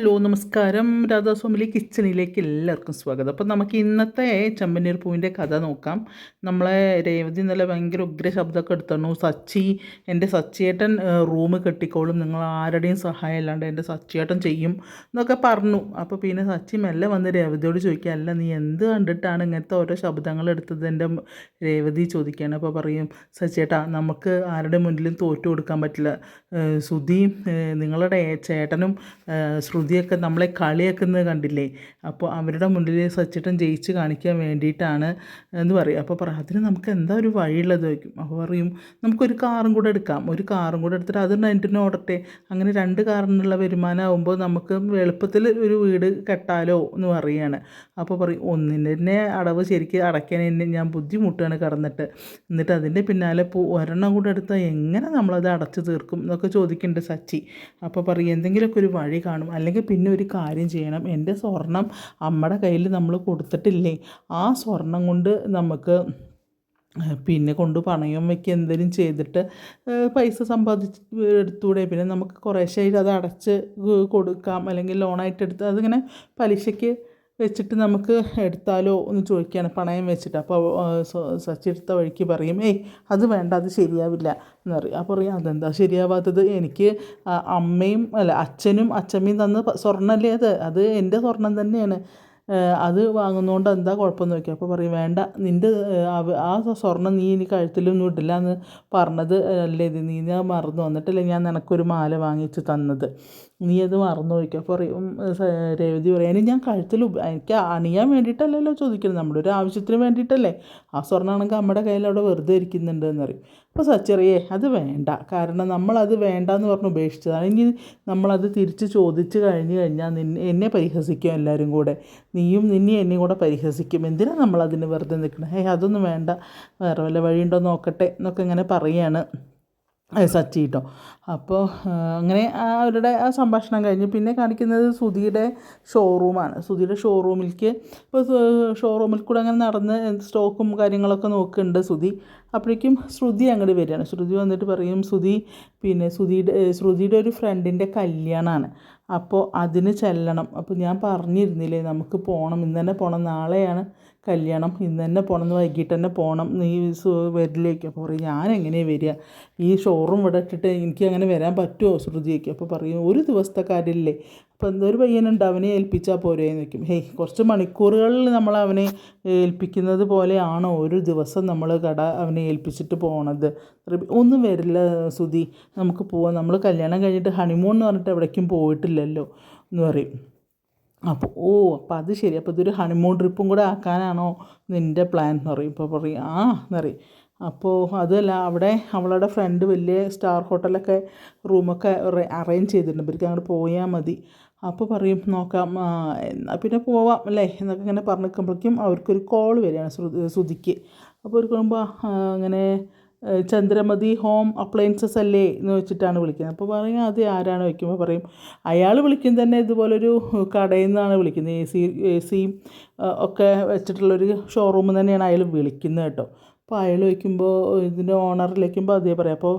Hello നമസ്കാരം. രാധാസ്വാമിലി കിച്ചണിലേക്ക് എല്ലാവർക്കും സ്വാഗതം. അപ്പോൾ നമുക്ക് ഇന്നത്തെ ചെമ്പനീർ പൂവിന്റെ കഥ നോക്കാം. നമ്മളെ രേവതി ഇന്നലെ ഭയങ്കര ഉഗ്ര ശബ്ദമൊക്കെ എടുത്തണു സച്ചി എന്റെ സച്ചിയേട്ടൻ റൂം കെട്ടിക്കോളും. നിങ്ങൾ ആരുടെയും സഹായം ഇല്ലാണ്ട് എന്റെ സച്ചിയേട്ടൻ ചെയ്യും എന്നൊക്കെ പറഞ്ഞു. അപ്പോൾ പിന്നെ സച്ചി മെല്ലെ വന്ന് രേവതിയോട് ചോദിക്കുക അല്ല നീ എന്ത് കണ്ടിട്ടാണ് ഇങ്ങനത്തെ ഓരോ ശബ്ദങ്ങൾ എടുത്തത്? എന്റെ രേവതി ചോദിക്കുകയാണ്. അപ്പോൾ പറയും സച്ചിയേട്ടാ നമുക്ക് ആരുടെ മുന്നിലും തോറ്റു കൊടുക്കാൻ പറ്റില്ല. ശ്രുതി നിങ്ങളുടെ ചേട്ടനും ഏഹ് ശ്രുതിയൊക്കെ നമ്മളെ കളിയാക്കുന്നത് കണ്ടില്ലേ? അപ്പോൾ അവരുടെ മുന്നിൽ സച്ചിട്ടൻ ജയിച്ച് കാണിക്കാൻ വേണ്ടിയിട്ടാണ് എന്ന് പറയും. അപ്പോൾ പറയാം അതിന് നമുക്ക് എന്താ ഒരു വഴിയുള്ളത് ചോദിക്കും. അപ്പോൾ പറയും നമുക്കൊരു കാറും കൂടെ എടുക്കാം. ഒരു കാറും കൂടെ എടുത്തിട്ട് അത് റെന്റിന് ഓടട്ടെ. അങ്ങനെ രണ്ട് കാറിനുള്ള വരുമാനം ആകുമ്പോൾ നമുക്ക് എളുപ്പത്തിൽ ഒരു വീട് കെട്ടാലോ എന്ന് പറയുകയാണ് അപ്പോൾ പറയും ഒന്നിന്റെ തന്നെ അടവ് ശരിക്കും അടയ്ക്കാൻ എന്നെ ഞാൻ ബുദ്ധിമുട്ടാണ് കടന്നിട്ട്. എന്നിട്ട് അതിന്റെ പിന്നാലെ പോ ഒരെണ്ണം കൂടെ എടുത്താൽ എങ്ങനെ നമ്മളത് അടച്ചു തീർക്കും? എന്നൊക്കെ ചോദിക്കുന്നുണ്ട് സച്ചി. അപ്പോൾ പറയും എന്തെങ്കിലുമൊക്കെ ഒരു വഴി കാണും. അല്ലെങ്കിൽ പിന്നെ ഒരു കാര്യം ചെയ്യണം. എന്റെ സ്വർണം അമ്മയുടെ കയ്യിൽ നമ്മൾ കൊടുത്തിട്ടില്ലേ? ആ സ്വർണം കൊണ്ട് നമുക്ക് പിന്നെ കൊണ്ട് പണയം വയ്ക്കുക എന്തെങ്കിലും ചെയ്തിട്ട് പൈസ സമ്പാദിച്ച് എടുത്തൂടെ? പിന്നെ നമുക്ക് കുറേശ്ശേ അത് അടച്ച് കൊടുക്കാം. അല്ലെങ്കിൽ ലോണായിട്ട് എടുത്ത് അതിങ്ങനെ പലിശയ്ക്ക് വെച്ചിട്ട് നമുക്ക് എടുത്താലോ എന്ന് ചോദിക്കുകയാണ്. പണയം വെച്ചിട്ട്. അപ്പോൾ സച്ചി എടുത്ത വഴിക്ക് പറയും ഏയ് അത് വേണ്ട അത് ശരിയാവില്ല എന്ന് പറയും. അപ്പോൾ പറയും അതെന്താ ശരിയാവാത്തത്? എനിക്ക് അമ്മയും അല്ല അച്ഛനും അച്ഛമ്മയും തന്ന സ്വർണമല്ലേ അത്? അത് എന്റെ സ്വർണം തന്നെയാണ്. അത് വാങ്ങുന്നതുകൊണ്ട് എന്താ കുഴപ്പമെന്ന് നോക്കി അപ്പോൾ പറയും വേണ്ട നിന്റെ ആ സ്വർണം നീ ഇനി കഴുത്തിലൊന്നും ഇടില്ല എന്ന് പറഞ്ഞത് അല്ലേ ഇത്? നീ ഞാൻ മറന്നു വന്നിട്ടല്ലേ ഞാൻ നിനക്കൊരു മാല വാങ്ങിച്ച് തന്നത്? നീ അത് മറന്നു നോക്കുക അപ്പോൾ പറയും രേവതി പറയും അതിന് ഞാൻ കഴുത്തിൽ എനിക്ക് അണിയാൻ വേണ്ടിയിട്ടല്ലല്ലോ ചോദിക്കുന്നത്. നമ്മുടെ ഒരു ആവശ്യത്തിന് വേണ്ടിയിട്ടല്ലേ? ആ സ്വർണമാണെങ്കിൽ നമ്മുടെ കയ്യിൽ അവിടെ വെറുതെ ഇരിക്കുന്നുണ്ട് എന്ന് പറയും. അപ്പോൾ സച്ചറിയേ അത് വേണ്ട. കാരണം നമ്മളത് വേണ്ട എന്ന് പറഞ്ഞ് ഉപേക്ഷിച്ചതാണ്. ഇനി നമ്മളത് തിരിച്ച് ചോദിച്ച് കഴിഞ്ഞ് കഴിഞ്ഞാൽ നിന്നെ എന്നെ പരിഹസിക്കും എല്ലാവരും കൂടെ. നീയും നിന്നെ എന്നെയും കൂടെ പരിഹസിക്കും. എന്തിനാണ് നമ്മളതിന് വെറുതെ നിൽക്കണം? ഏ അതൊന്നും വേണ്ട. വേറെ വല്ല വഴിയുണ്ടോ നോക്കട്ടെ എന്നൊക്കെ ഇങ്ങനെ പറയുകയാണ് സച്ചി കേട്ടോ അപ്പോൾ അങ്ങനെ അവരുടെ ആ സംഭാഷണം കഴിഞ്ഞ് പിന്നെ കാണിക്കുന്നത് സുധിയുടെ ഷോറൂമാണ് സുധിയുടെ ഷോറൂമിലേക്ക് ഇപ്പോൾ ഷോറൂമിൽ കൂടെ അങ്ങനെ നടന്ന് സ്റ്റോക്കും കാര്യങ്ങളൊക്കെ നോക്കുന്നുണ്ട് സുധി. അപ്പോഴേക്കും ശ്രുതി അങ്ങോട്ട് വരികയാണ്. ശ്രുതി വന്നിട്ട് പറയും സുധി പിന്നെ സുധിയുടെ ശ്രുതിയുടെ ഒരു ഫ്രണ്ടിന്റെ കല്യാണമാണ് അപ്പോൾ അതിന് ചെല്ലണം. അപ്പോൾ ഞാൻ പറഞ്ഞിരുന്നില്ലേ നമുക്ക് പോകണം ഇന്ന് തന്നെ പോകണം നാളെയാണ് കല്യാണം ഇന്ന് തന്നെ പോകണം വൈകിട്ട് തന്നെ പോകണം നീ വരിലേക്ക്. അപ്പോൾ പറയും ഞാൻ എങ്ങനെയാണ് വരിക? ഈ ഷോറൂം ഇവിടെ ഇട്ടിട്ട് എനിക്ക് അങ്ങനെ വരാൻ പറ്റുമോ ശ്രുതിയൊക്കെ. അപ്പോൾ പറയും ഒരു ദിവസത്തെ കാര്യമില്ലേ? അപ്പോൾ എന്തൊരു പയ്യനുണ്ട് അവനെ ഏൽപ്പിച്ചാൽ പോരെ എന്ന് വയ്ക്കും ഹേയ് കുറച്ച് മണിക്കൂറുകളിൽ നമ്മൾ അവനെ ഏൽപ്പിക്കുന്നത് പോലെയാണോ ഒരു ദിവസം നമ്മൾ കട അവനെ ഏൽപ്പിച്ചിട്ട് പോകണത് ഒന്നും വരില്ല സുധി നമുക്ക് പോവാം. നമ്മൾ കല്യാണം കഴിഞ്ഞിട്ട് ഹണിമൂൺ എന്ന് പറഞ്ഞിട്ട് എവിടേക്കും പോയിട്ടില്ലല്ലോ എന്ന് പറയും. അപ്പോൾ ഓ അപ്പോൾ അത് ശരി. അപ്പോൾ ഇതൊരു ഹണിമൂൺ ട്രിപ്പും കൂടെ ആക്കാനാണോ നിന്റെ പ്ലാൻ എന്ന് പറയും. ഇപ്പോൾ പറയും ആ എന്നറിയും അപ്പോൾ അതല്ല അവിടെ അവളുടെ ഫ്രണ്ട് വലിയ സ്റ്റാർ ഹോട്ടലൊക്കെ റൂമൊക്കെ അറേഞ്ച് ചെയ്തിട്ടുണ്ട്. ഇവർക്ക് അങ്ങോട്ട് പോയാൽ മതി. അപ്പോൾ പറയും നോക്കാം എന്നാൽ പിന്നെ പോവാം അല്ലേ? എന്നൊക്കെ ഇങ്ങനെ പറഞ്ഞു നിൽക്കുമ്പോഴേക്കും അവർക്കൊരു കോൾ വരികയാണ് ശ്രുതി ശ്രുതിക്ക്. അപ്പോൾ ഒരു കുടുംബം അങ്ങനെ ചന്ദ്രമതി ഹോം അപ്ലയൻസസ് അല്ലേ എന്ന് വെച്ചിട്ടാണ് വിളിക്കുന്നത്. അപ്പോൾ പറയും അത് ആരാണ്? വയ്ക്കുമ്പോൾ പറയും അയാൾ വിളിക്കുന്ന തന്നെ ഇതുപോലൊരു കടയിൽ നിന്നാണ് വിളിക്കുന്നത്. എ സി എ സിയും ഒക്കെ വെച്ചിട്ടുള്ളൊരു ഷോറൂമിൽ തന്നെയാണ് അയാൾ വിളിക്കുന്നത് കേട്ടോ. അപ്പോൾ അയാൾ വയ്ക്കുമ്പോൾ ഇതിന്റെ ഓണറിൽ വയ്ക്കുമ്പോൾ അതേ പറയാം. അപ്പോൾ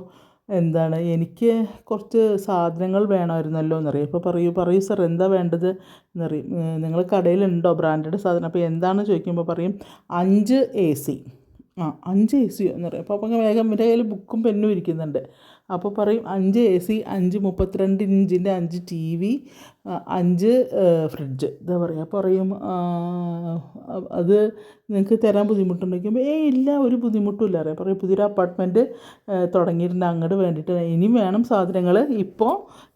എന്താണ്? എനിക്ക് കുറച്ച് സാധനങ്ങൾ വേണമായിരുന്നല്ലോ എന്നറിയാം. അപ്പോൾ പറയൂ പറയൂ സാർ എന്താ വേണ്ടത്? എന്നറിയും. നിങ്ങൾ കടയിലുണ്ടോ? ബ്രാൻഡഡ് സാധനം? അപ്പോൾ എന്താണെന്ന് ചോദിക്കുമ്പോൾ പറയും അഞ്ച് എ സി. ആ അഞ്ച് എ സിയോ എന്ന് പറയും. അപ്പോൾ അപ്പം വേഗം എന്റെ കയ്യിൽ ബുക്കും പെന്നും ഇരിക്കുന്നുണ്ട്. അപ്പോൾ പറയും അഞ്ച് എ സി അഞ്ച് മുപ്പത്തിരണ്ട് ഇഞ്ചിന്റെ അഞ്ച് ടി വി അഞ്ച് ഫ്രിഡ്ജ്. എന്താ പറയുക പറയും അത് നിങ്ങൾക്ക് തരാൻ ബുദ്ധിമുട്ടുണ്ടെങ്കിൽ ഏ ഇല്ല ഒരു ബുദ്ധിമുട്ടും അറിയാം. പറയും പുതിയൊരു അപ്പാർട്ട്മെന്റ് തുടങ്ങിയിട്ടുണ്ട്. അങ്ങോട്ട് വേണ്ടിയിട്ട് ഇനി വേണം സാധനങ്ങൾ ഇപ്പോൾ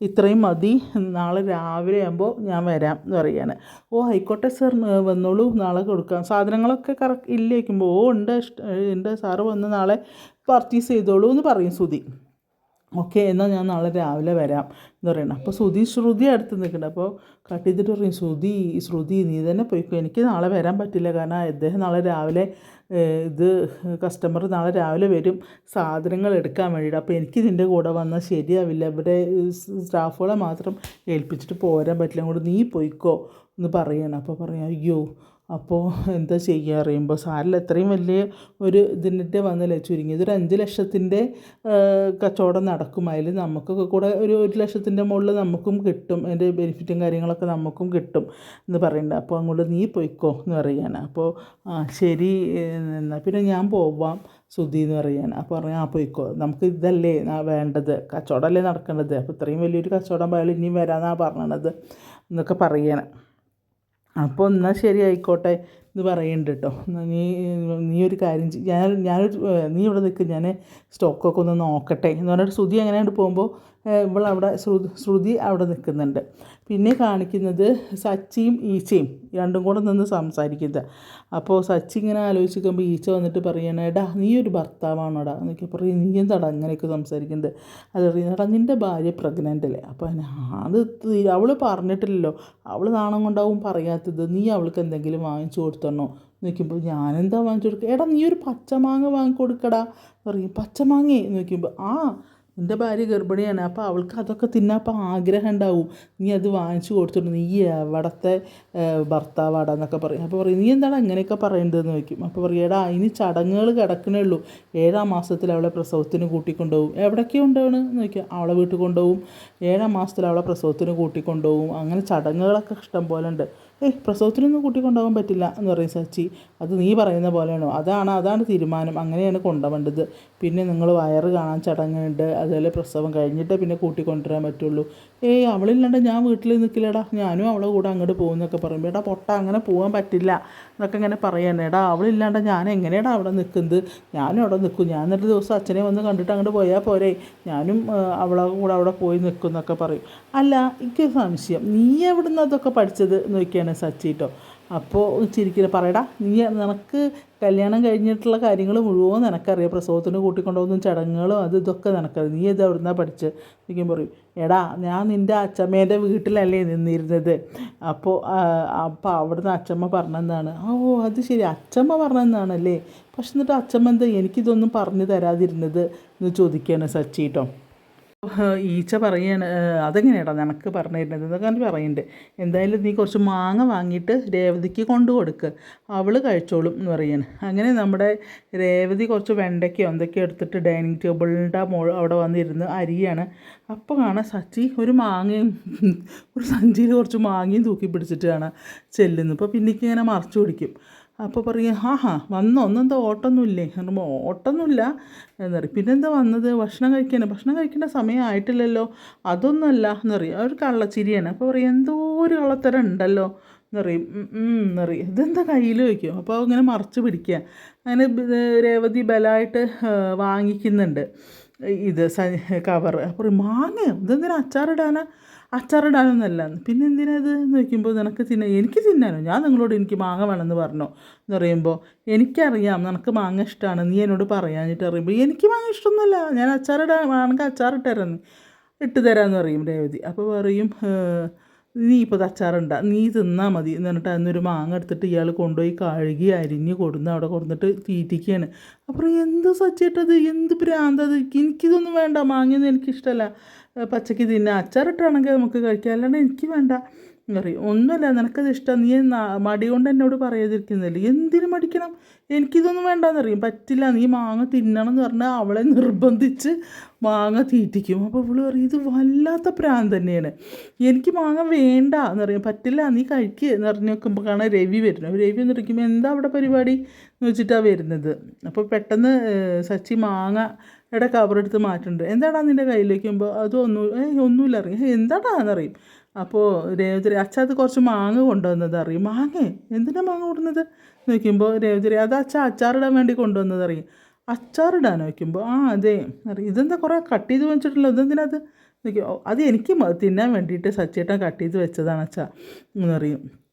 ഇത്രയും മതി. നാളെ രാവിലെ ആകുമ്പോൾ ഞാൻ വരാം എന്ന് പറയുകയാണ് ഓ ആയിക്കോട്ടെ സർ. വന്നോളൂ. നാളെ കൊടുക്കാം. സാധനങ്ങളൊക്കെ കറക്റ്റ് ഇല്ലേക്കുമ്പോൾ ഓ ഉണ്ട് ഉണ്ട്. സാറ് വന്ന് നാളെ പർച്ചേസ് ചെയ്തോളൂ എന്ന് പറയും സുധി. ഓക്കെ എന്നാൽ ഞാൻ നാളെ രാവിലെ വരാം എന്ന് പറയണം. അപ്പോൾ ശ്രുതി ശ്രുതി അടുത്ത് നിൽക്കുന്നുണ്ട് അപ്പോൾ കട്ട് ചെയ്തിട്ട് പറയും ശ്രുതി ശ്രുതി നീ തന്നെ പോയിക്കോ. എനിക്ക് നാളെ വരാൻ പറ്റില്ല. കാരണം അദ്ദേഹം നാളെ രാവിലെ ഇത് കസ്റ്റമർ നാളെ രാവിലെ വരും. സാധനങ്ങൾ എടുക്കാൻ വേണ്ടിയിട്ട്. അപ്പോൾ എനിക്ക് ഇതിന്റെ കൂടെ വന്നാൽ ശരിയാവില്ല. ഇവിടെ സ്റ്റാഫുകളെ മാത്രം ഏൽപ്പിച്ചിട്ട് പോരാൻ പറ്റില്ല. അങ്ങോട്ട് നീ പോയിക്കോ എന്ന് പറയണം. അപ്പോൾ പറയാം അയ്യോ അപ്പോൾ എന്താ ചെയ്യുക അറിയുമ്പോൾ സാറിൽ എത്രയും വലിയ ഒരു ഇതിന്റെ വന്നില്ലേ? ചുരുങ്ങിയത് ഒരു അഞ്ച് ലക്ഷത്തിന്റെ കച്ചവടം നടക്കും. അതിൽ നമുക്കൊക്കെ കൂടെ ഒരു ഒരു ലക്ഷത്തിന്റെ മുകളിൽ നമുക്കും കിട്ടും. അതിന്റെ ബെനിഫിറ്റും കാര്യങ്ങളൊക്കെ നമുക്കും കിട്ടും എന്ന് പറയുന്നുണ്ട്. അപ്പോൾ അങ്ങോട്ട് നീ പോയിക്കോ എന്ന് പറയാണ് അപ്പോൾ ആ ശരി എന്നാൽ പിന്നെ ഞാൻ പോവാം സുധി എന്ന് പറയാണ് അപ്പോൾ പറഞ്ഞു ആ പോയിക്കോ. നമുക്ക് ഇതല്ലേ വേണ്ടത്? കച്ചവടമല്ലേ നടക്കേണ്ടത്? അപ്പോൾ ഇത്രയും വലിയൊരു കച്ചവടം പോയാൽ ഇനിയും വരാമെന്നാണ് പറഞ്ഞത് എന്നൊക്കെ പറയണം അപ്പോൾ എന്നാൽ ശരി ആയിക്കോട്ടെ എന്ന് പറയുന്നുണ്ട് കേട്ടോ നീ നീ ഒരു കാര്യം ഞാൻ ഞാനൊരു നീ ഇവിടെ നിൽക്ക് ഞാൻ സ്റ്റോക്കൊക്കെ ഒന്ന് നോക്കട്ടെ എന്ന് പറഞ്ഞിട്ട് ശ്രുതി എങ്ങനെയാണ് പോകുമ്പോൾ ഇവളവിടെ ശ്രുതി അവിടെ നിൽക്കുന്നുണ്ട്. പിന്നെ കാണിക്കുന്നത് സച്ചിയും ഈച്ചയും. രണ്ടും കൂടെ നിന്ന് സംസാരിക്കുന്നത്. അപ്പോൾ സച്ചി ഇങ്ങനെ ആലോചിക്കുമ്പോൾ ഈച്ച വന്നിട്ട് പറയണ എടാ നീ ഒരു ഭർത്താവാണോടാ? എന്നൊക്കെ പറയും. നീ എന്താടാ അങ്ങനെയൊക്കെ സംസാരിക്കുന്നത്? അത് പറയുന്നടാ നിന്റെ ഭാര്യ പ്രഗ്നന്റ് അല്ലേ? അപ്പോൾ അത് അവൾ പറഞ്ഞിട്ടില്ലല്ലോ. അവൾ നാണം കൊണ്ടാവും പറയാത്തത്. നീ അവൾക്ക് എന്തെങ്കിലും വാങ്ങിച്ചു കൊടുത്തണോ നോക്കുമ്പോൾ ഞാനെന്താ വാങ്ങിച്ചു കൊടുക്കുക എടാ നീ ഒരു പച്ചമാങ്ങ വാങ്ങിക്കൊടുക്കടാ. പറയും പച്ചമാങ്ങേ? നോക്കുമ്പോൾ ആ നിന്റെ ഭാര്യ ഗർഭിണിയാണ്. അപ്പോൾ അവൾക്ക് അതൊക്കെ തിന്നാൻ അപ്പോൾ ആഗ്രഹം ഉണ്ടാവും. നീ അത് വാങ്ങിച്ചു കൊടുത്തിട്ട് നീ എവിടത്തെ ഭർത്താവാടാ എന്നൊക്കെ പറയും. അപ്പോൾ പറയും നീ എന്താണ് അങ്ങനെയൊക്കെ പറയേണ്ടതെന്ന് ചോദിക്കും. അപ്പോൾ പറയും എടാ അതിന് ചടങ്ങുകൾ കിടക്കണേ ഉള്ളൂ. ഏഴാം മാസത്തിൽ അവളെ പ്രസവത്തിന് കൂട്ടിക്കൊണ്ടുപോകും. എവിടേക്ക് കൊണ്ടുപോകണം? എന്ന് ചോദിക്കുക അവളെ വീട്ടിൽ കൊണ്ടുപോകും. ഏഴാം മാസത്തിൽ അവളെ പ്രസവത്തിന് കൂട്ടിക്കൊണ്ടുപോകും. അങ്ങനെ ചടങ്ങുകളൊക്കെ ഇഷ്ടം പോലെ ഉണ്ട്. ഏയ് പ്രസവത്തിനൊന്നും കുട്ടി കൊണ്ടുപോകാൻ പറ്റില്ല എന്ന് പറയും സച്ചി. അത് നീ പറയുന്ന പോലെയാണോ? അതാണ് അതാണ് തീരുമാനം. അങ്ങനെയാണ് കൊണ്ടുപോകേണ്ടത്. പിന്നെ നിങ്ങൾ വയറ് കാണാൻ ചടങ്ങുണ്ട്. അതുപോലെ പ്രസവം കഴിഞ്ഞിട്ടേ പിന്നെ കൂട്ടി കൊണ്ടുവരാൻ പറ്റുള്ളൂ. ഏയ് അവളില്ലാണ്ട് ഞാൻ വീട്ടിൽ നിൽക്കില്ലടാ. ഞാനും അവളെ കൂടെ അങ്ങോട്ട് പോകുന്നൊക്കെ പറയുമ്പോൾ എടാ പൊട്ട അങ്ങനെ പോകാൻ പറ്റില്ല എന്നൊക്കെ ഇങ്ങനെ പറയുന്നത് എടാ അവളില്ലാണ്ട് ഞാൻ എങ്ങനെയാടാ അവിടെ നിൽക്കുന്നത്? ഞാനും അവിടെ നിൽക്കും. ഞാൻ എന്നിട്ട് ദിവസം അച്ഛനെ വന്ന് കണ്ടിട്ട് അങ്ങോട്ട് പോയാൽ പോരെ. ഞാനും അവളെ കൂടെ അവിടെ പോയി നിൽക്കും എന്നൊക്കെ പറയും. അല്ല എനിക്ക് സംശയം. നീ എവിടെ നിന്ന് അതൊക്കെ പഠിച്ചത്? എന്ന് ചോദിക്കുകയാണ് സച്ചി കേട്ടോ അപ്പോൾ ചിരിക്കില്ല. പറയടാ നീ നിനക്ക് കല്യാണം കഴിഞ്ഞിട്ടുള്ള കാര്യങ്ങൾ മുഴുവൻ നിനക്കറിയാം. പ്രസവത്തിന് കൂട്ടിക്കൊണ്ടുപോകുന്ന ചടങ്ങുകളും അത് ഇതൊക്കെ നിനക്കറിയാം. നീ ഇത് അവിടെ നിന്നാണ് പഠിച്ച്? ചിരിക്കും പറയും എടാ ഞാൻ നിന്റെ അച്ഛമ്മേന്റെ വീട്ടിലല്ലേ നിന്നിരുന്നത്. അപ്പോൾ അപ്പോൾ അവിടുന്ന് അച്ഛമ്മ പറഞ്ഞെന്നാണ്. ഓ അത് ശരി. അച്ഛമ്മ പറഞ്ഞെന്നാണല്ലേ. പക്ഷെ എന്നിട്ട് അച്ഛമ്മ എന്താ എനിക്കിതൊന്നും പറഞ്ഞു തരാതിരുന്നത് എന്ന് ചോദിക്കുകയാണ് സച്ചി കേട്ടോ ഈച്ച പറയാണ് അതെങ്ങനെയാടാ നിനക്ക് പറഞ്ഞു തരുന്നത് എന്നൊക്കെ പറയുന്നുണ്ട് എന്തായാലും നീ കുറച്ച് മാങ്ങ വാങ്ങിയിട്ട് രേവതിക്ക് കൊണ്ടു കൊടുക്ക്. അവൾ കഴിച്ചോളും എന്ന് പറയാണ്. അങ്ങനെ നമ്മുടെ രേവതി കുറച്ച് വെണ്ടയ്ക്കോ എന്തൊക്കെയോ എടുത്തിട്ട് ഡൈനിങ് ടേബിളിന്റെ മോ അവിടെ വന്നിരുന്ന് അരിയാണ്. അപ്പോൾ കാണാം സച്ചി ഒരു മാങ്ങയും ഒരു സഞ്ചിയിൽ കുറച്ച് മാങ്ങയും തൂക്കി പിടിച്ചിട്ട് കാണാം ചെല്ലുന്നു. ഇപ്പോൾ പിന്നിക്ക് ഇങ്ങനെ മറച്ചു പിടിക്കും. അപ്പോൾ പറയും ഹാ ഹാ വന്നോ ഒന്നെന്താ ഓട്ടമൊന്നുമില്ലേ പറയുമ്പോൾ ഓട്ടമൊന്നുമില്ല പറയും. പിന്നെന്താ വന്നത്? ഭക്ഷണം കഴിക്കാനോ? ഭക്ഷണം കഴിക്കേണ്ട സമയമായിട്ടില്ലല്ലോ അതൊന്നുമല്ല. പറയും. ഒരു കള്ളച്ചിരിയാണ്. അപ്പോൾ പറയും എന്തോ ഒരു കള്ളത്തരം ഉണ്ടല്ലോ. എന്നറിയും എന്നറിയും ഇതെന്താ കയ്യിൽ വയ്ക്കും അപ്പോൾ ഇങ്ങനെ മറച്ച് പിടിക്കുക. അങ്ങനെ രേവതി ബലമായിട്ട് വാങ്ങിക്കുന്നുണ്ട്. ഇത് കവർ അപ്പോൾ മാങ്ങ ഇതെന്തിനാ? അച്ചാറിടാനാ? അച്ചാറിടാനൊന്നല്ല പിന്നെ എന്തിനാ ഇത് എന്ന് വയ്ക്കുമ്പോൾ നിനക്ക് തിന്നാൻ എനിക്ക് തിന്നാനോ? ഞാൻ നിങ്ങളോട് എനിക്ക് മാങ്ങ വേണമെന്ന് പറഞ്ഞോ? എന്ന് പറയുമ്പോൾ എനിക്കറിയാം നിനക്ക് മാങ്ങ ഇഷ്ടമാണ് നീ എന്നോട് പറയാഞ്ഞിട്ട് പറയുമ്പോൾ എനിക്ക് മാങ്ങ ഇഷ്ടമൊന്നുമല്ല ഞാൻ അച്ചാറിടാൻ വേണമെങ്കിൽ അച്ചാറിട്ടരാന്ന് ഇട്ട് തരാമെന്ന് പറയും രേവതി. അപ്പോൾ പറയും നീ ഇപ്പോൾ അച്ചാറുണ്ട നീ തിന്നാൽ മതി. എന്നിട്ട് അന്നൊരു മാങ്ങ എടുത്തിട്ട് ഇയാൾ കൊണ്ടുപോയി കഴുകി അരിഞ്ഞ് കൊടുന്ന് അവിടെ കൊടുത്തിട്ട് തീറ്റിക്കുകയാണ് അപ്പോൾ എന്ത് സച്ചിട്ടത് എന്ത് ഭ്രാന്തത് എനിക്കിതൊന്നും വേണ്ട. മാങ്ങയൊന്നും എനിക്കിഷ്ടമല്ല പച്ചക്ക് തിന്നാം അച്ചാറിട്ടാണെങ്കിൽ നമുക്ക് കഴിക്കാം. അല്ലാണ്ട് എനിക്ക് വേണ്ട. പറയും. ഒന്നുമല്ല നിനക്കത് ഇഷ്ടം. നീ മടി കൊണ്ട് എന്നോട് പറയാതിരിക്കുന്നില്ല എന്തിനു മടിക്കണം? എനിക്കിതൊന്നും വേണ്ടാന്നറിയും പറ്റില്ല നീ മാങ്ങ തിന്നണം എന്ന് പറഞ്ഞാൽ അവളെ നിർബന്ധിച്ച് മാങ്ങ തീറ്റിക്കും. അപ്പോൾ അവൾ പറയും ഇത് വല്ലാത്ത പ്രാന്ത് തന്നെയാണ്. എനിക്ക് മാങ്ങ വേണ്ട എന്നറിയാം പറ്റില്ല നീ കഴിക്കുക എന്ന് പറഞ്ഞ് നോക്കുമ്പോൾ കാണാൻ രവി വരുന്നു രവി എന്ന് പറയുമ്പോൾ എന്താ അവിടെ പരിപാടി? എന്ന് വെച്ചിട്ടാണ് വരുന്നത്. അപ്പോൾ പെട്ടെന്ന് സച്ചി മാങ്ങ എടാ കവറെടുത്ത് മാറ്റുന്നുണ്ട്. എന്താടാ നിന്റെ കയ്യിലേക്ക്? വരുമ്പോൾ അതൊന്നും ഏയ് ഒന്നുമില്ല അറിയാം എന്താടാ? എന്നറിയും അപ്പോൾ രേവതി അച്ഛ അത് കുറച്ച് മാങ്ങ കൊണ്ടുവന്നത് അറിയും. മാങ്ങ? എന്തിനാണ് മാങ്ങ കൊണ്ടുവന്നത്? നോക്കുമ്പോൾ രേവതി അത് അച്ഛ അച്ചാറിടാൻ വേണ്ടി കൊണ്ടുവന്നത് അറിയും. അച്ചാറിടാൻ നോക്കുമ്പോൾ ആ അതെ. അറിയും. ഇതെന്താ കുറേ കട്ട് ചെയ്ത് വെച്ചിട്ടില്ല ഇതെന്തിനത്? നോക്കിയോ അത് എനിക്ക് തിന്നാൻ വേണ്ടിയിട്ട് സച്ചേട്ടൻ കട്ട് ചെയ്ത് വെച്ചതാണ് അച്ഛ എന്നറിയും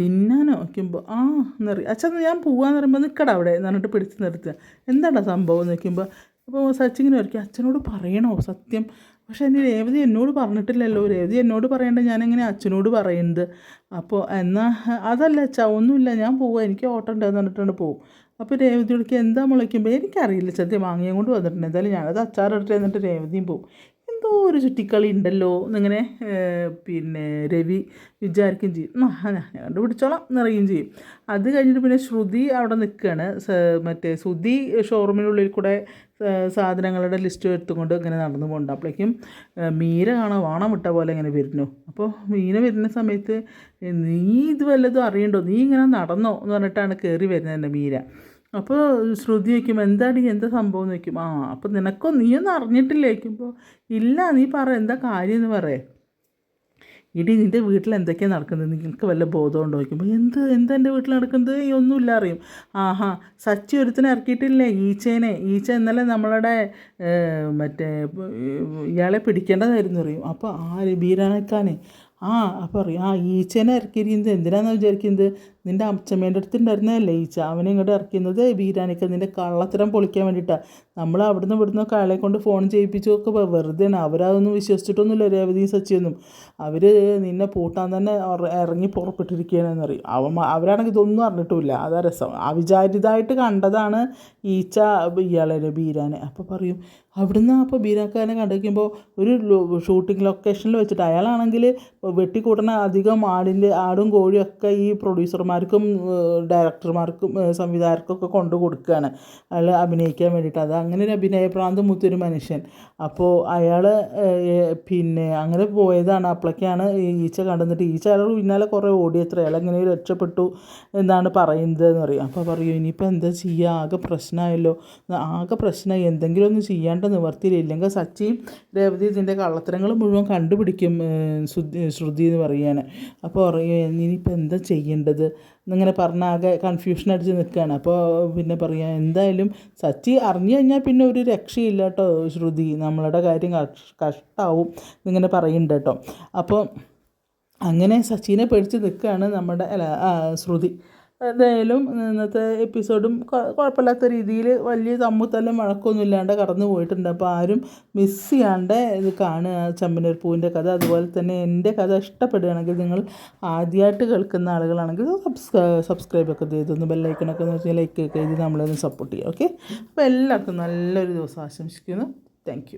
തിന്നാൻ നോക്കുമ്പോൾ ആ എന്നറിയും അച്ഛൻ ഞാൻ പോവാന്ന് പറയുമ്പോൾ നിൽക്കട അവിടെ എന്ന് പറഞ്ഞിട്ട് പിടിച്ച് നിർത്തുക. എന്താണ് സംഭവം? എന്ന് നോക്കുമ്പോൾ അപ്പോൾ സച്ചിങ്ങനെ വരയ്ക്കും അച്ഛനോട് പറയണോ സത്യം? പക്ഷേ എന്റെ രേവതി എന്നോട് പറഞ്ഞിട്ടില്ലല്ലോ. രേവതി എന്നോട് പറയേണ്ട ഞാൻ എങ്ങനെ അച്ഛനോട് പറയുന്നത്. അപ്പോൾ എന്നാൽ അതല്ല അച്ഛാ ഒന്നുമില്ല ഞാൻ പോവുക എനിക്ക് ഓട്ടം ഉണ്ടെന്ന് പറഞ്ഞിട്ടാണ് പോകും അപ്പോൾ രേവതി വിളിക്കുക എന്താ മുളയ്ക്കുമ്പോൾ എനിക്കറിയില്ല സത്യം മാങ്ങയും കൊണ്ട് വന്നിട്ടുണ്ട്. എന്തായാലും ഞാനത് അച്ചാറിട്ട് എന്നിട്ട് രേവതിയും പോവും. എന്തോ ഒരു ചുറ്റിക്കളി ഉണ്ടല്ലോ എന്നിങ്ങനെ പിന്നെ രവി വിചാരിക്കുകയും ചെയ്യും. ഞാൻ കണ്ടുപിടിച്ചോളാം എന്നറിയുകയും ചെയ്യും. അത് കഴിഞ്ഞിട്ട് പിന്നെ ശ്രുതി അവിടെ നിൽക്കുകയാണ്. മറ്റേ ശ്രുതി ഷോറൂമിനുള്ളിൽ കൂടെ സാധനങ്ങളുടെ ലിസ്റ്റ് എടുത്തുകൊണ്ട് ഇങ്ങനെ നടന്നു പോകുന്നുണ്ട്. അപ്പോഴേക്കും മീര കാണാൻ വാണം വിട്ട പോലെ ഇങ്ങനെ വരുന്നു. അപ്പോൾ മീന വരുന്ന സമയത്ത് നീ ഇത് വല്ലതും അറിയണ്ടോ? നീ ഇങ്ങനെ നടന്നോ? എന്ന് പറഞ്ഞിട്ടാണ് കയറി വരുന്നത് എന്റെ മീര. അപ്പോൾ ശ്രുതി വയ്ക്കും എന്താടി എന്താ സംഭവം? എന്ന് വയ്ക്കും ആ അപ്പോൾ നിനക്കോ? നീയൊന്നും വയ്ക്കുമ്പോൾ ഇല്ല നീ പറ എന്താ കാര്യം എന്ന് പറയേ. ഇടി നിന്റെ വീട്ടിൽ എന്തൊക്കെയാണ് നടക്കുന്നത്? നിങ്ങൾക്ക് വല്ല ബോധമുണ്ടോ ചോദിക്കുമ്പോൾ എന്ത്? എന്താ എന്റെ വീട്ടിൽ നടക്കുന്നത്? ഒന്നുമില്ല അറിയും ആഹാ സച്ചി ഒരുത്തിനെ ഇറക്കിയിട്ടില്ലേ? ഈച്ചേനെ. ഈച്ച ഇന്നലെ നമ്മളുടെ മറ്റേ ഇയാളെ പിടിക്കേണ്ടതായിരുന്നു അറിയും അപ്പോൾ ആര്? ബീരാനക്കാനെ. ആ അപ്പോൾ അറിയാം ആ ഈച്ചേനെ ഇറക്കിയിരിക്കുന്നത്. എന്തിനാണെന്ന് വിചാരിക്കുന്നത്? നിന്റെ അച്ഛമ്മേന്റെ അടുത്ത് ഉണ്ടായിരുന്നതല്ലേ അവനെ ഇങ്ങോട്ട് ഇറക്കുന്നത് ബീരാനിക്ക നിന്റെ കള്ളത്തരം പൊളിക്കാൻ വേണ്ടിയിട്ടാണ് നമ്മൾ അവിടുന്ന് ഇവിടുന്ന് ആളെ കൊണ്ട് ഫോൺ ചെയ്യിപ്പിച്ചു ചെയ്യിപ്പിച്ചൊക്കെ വെറുതെയാണ്. അവരതൊന്നും വിശ്വസിച്ചിട്ടൊന്നുമില്ല രേവതി സച്ചിയൊന്നും അവർ നിന്നെ പൂട്ടാൻ തന്നെ ഇറങ്ങി പുറപ്പെട്ടിരിക്കുകയാണെന്ന് അറിയും അവ അവരാണെങ്കിൽ ഇതൊന്നും അറിഞ്ഞിട്ടുമില്ല. അതാ രസം. അവിചാരിതമായിട്ട് കണ്ടതാണ് ഈച്ച ഇയാളെ ബീരാനെ. അപ്പോൾ പറയും അവിടുന്ന് അപ്പോൾ ബീരാക്കാരനെ കണ്ടുവയ്ക്കുമ്പോൾ ഒരു ഷൂട്ടിംഗ് ലൊക്കേഷനിൽ വെച്ചിട്ട് അയാളാണെങ്കിൽ വെട്ടിക്കൂട്ടണ അധികം ആടിന്റെ ആടും കോഴിയും ഒക്കെ ഈ പ്രൊഡ്യൂസർമാർക്കും ഏഹ്, ഡയറക്ടർമാർക്കും സംവിധായകർക്കൊക്കെ കൊണ്ടു കൊടുക്കുകയാണ്. അയാൾ അഭിനയിക്കാൻ വേണ്ടിയിട്ട്. അത് അങ്ങനെ ഒരു അഭിനയപ്രാന്ത മുത്തൊരു മനുഷ്യൻ. അപ്പോൾ അയാൾ പിന്നെ അങ്ങനെ പോയതാണ്. അപ്പോഴേക്കാണ് ഈച്ച കണ്ടെന്നിട്ട് ഈച്ച അയാൾ പിന്നാലെ കുറേ ഓടിയത്ര അയാൾ അങ്ങനെ രക്ഷപ്പെട്ടു എന്നാണ് പറയുന്നത് എന്ന് പറയും അപ്പോൾ പറയും ഇനിയിപ്പോൾ എന്താ ചെയ്യുക? ആകെ പ്രശ്നമായല്ലോ. ആകെ പ്രശ്നമായി. എന്തെങ്കിലും ഒന്നും ചെയ്യാണ്ട് നിവർത്തിയില്ല. ഇല്ലെങ്കിൽ സച്ചിയും രേവതി ഇതിന്റെ കള്ളത്തരങ്ങൾ മുഴുവൻ കണ്ടുപിടിക്കും ശ്രുതി എന്ന് പറയുകയാണ്. അപ്പോൾ പറയും ഇനിയിപ്പോൾ എന്താ ചെയ്യേണ്ടത്? എന്നിങ്ങനെ പറഞ്ഞ ആകെ കൺഫ്യൂഷൻ അടിച്ച് നിൽക്കുകയാണ്. അപ്പോൾ പിന്നെ പറയാം എന്തായാലും സച്ചി അറിഞ്ഞു കഴിഞ്ഞാൽ പിന്നെ ഒരു രക്ഷയില്ല കേട്ടോ ശ്രുതി. നമ്മളുടെ കാര്യം കഷ് കഷ്ടാവും എന്നിങ്ങനെ പറയുന്നുണ്ട് കേട്ടോ. അപ്പോൾ അങ്ങനെ സച്ചിനെ പേടിച്ച് നിൽക്കുകയാണ് നമ്മുടെ അല്ല ശ്രുതി. എന്തായാലും ഇന്നത്തെ എപ്പിസോഡും കുഴപ്പമില്ലാത്ത രീതിയിൽ വലിയ തമ്മുത്തല്ലും വഴക്കൊന്നും ഇല്ലാണ്ട് കടന്നു പോയിട്ടുണ്ട്. അപ്പോൾ ആരും മിസ് ചെയ്യാണ്ട് ഇത് കാണുക. ചമ്പനൂർ പൂവിന്റെ കഥ. അതുപോലെ തന്നെ എന്റെ കഥ ഇഷ്ടപ്പെടുകയാണെങ്കിൽ നിങ്ങൾ ആദ്യമായിട്ട് കേൾക്കുന്ന ആളുകളാണെങ്കിൽ സബ്സ്ക്രൈ സബ്സ്ക്രൈബൊക്കെ ചെയ്തൊന്ന് ബെല്ലൈക്കണൊക്കെ എന്ന് വെച്ചാൽ ലൈക്ക് ഒക്കെ ചെയ്ത് നമ്മളൊന്ന് സപ്പോർട്ട് ചെയ്യുക. ഓക്കെ അപ്പോൾ എല്ലാവർക്കും നല്ലൊരു ദിവസം ആശംസിക്കുന്നു. താങ്ക്